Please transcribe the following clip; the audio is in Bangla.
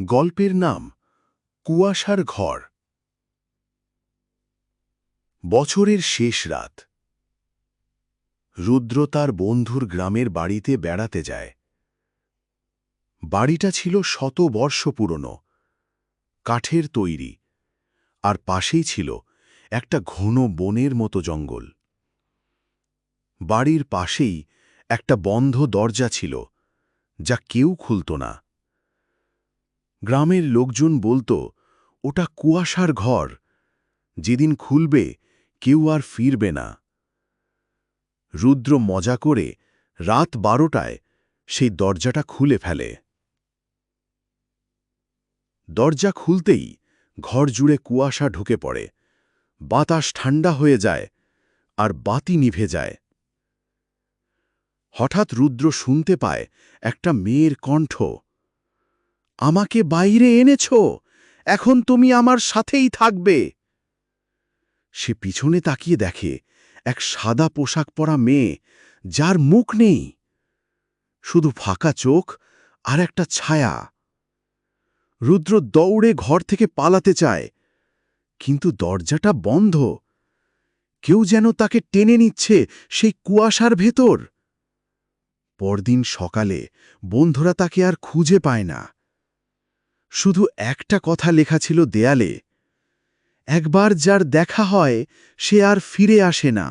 গল্পের নাম কুয়াশার ঘর। বছরের শেষ রাত। রুদ্র তার বন্ধুর গ্রামের বাড়িতে বেড়াতে যায়। বাড়িটা ছিল শত বর্ষ পুরনো, কাঠের তৈরি, আর পাশেই ছিল একটা ঘন বনের মতো জঙ্গল। বাড়ির পাশেই একটা বন্ধ দরজা ছিল, যা কেউ খুলত না। গ্রামের লোকজন বলতো, ওটা কুয়াশার ঘর। যেদিন খুলবে, কেউ আর ফিরবে না। রুদ্র মজা করে রাত বারোটায় সেই দরজাটা খুলে ফেলে। দরজা খুলতেই ঘর জুড়ে কুয়াশা ঢুকে পড়ে। বাতাস ঠান্ডা হয়ে যায় আর বাতি নিভে যায়। হঠাৎ রুদ্র শুনতে পায় একটা মেয়ের কণ্ঠ। আমাকে বাইরে এনেছ? এখন তুমি আমার সাথেই থাকবে। সে পিছনে তাকিয়ে দেখে এক সাদা পোশাক পরা মেয়ে, যার মুখ নেই, শুধু ফাঁকা চোখ আর একটা ছায়া। রুদ্র দৌড়ে ঘর থেকে পালাতে চায়, কিন্তু দরজাটা বন্ধ। কেউ যেন তাকে টেনে নিচ্ছে সেই কুয়াশার ভেতর। পরদিন সকালে বন্ধুরা তাকে আর খুঁজে পায় না। শুধু একটা কথা লেখা ছিল দেয়ালে, একবার যার দেখা হয়, সে আর ফিরে আসে না।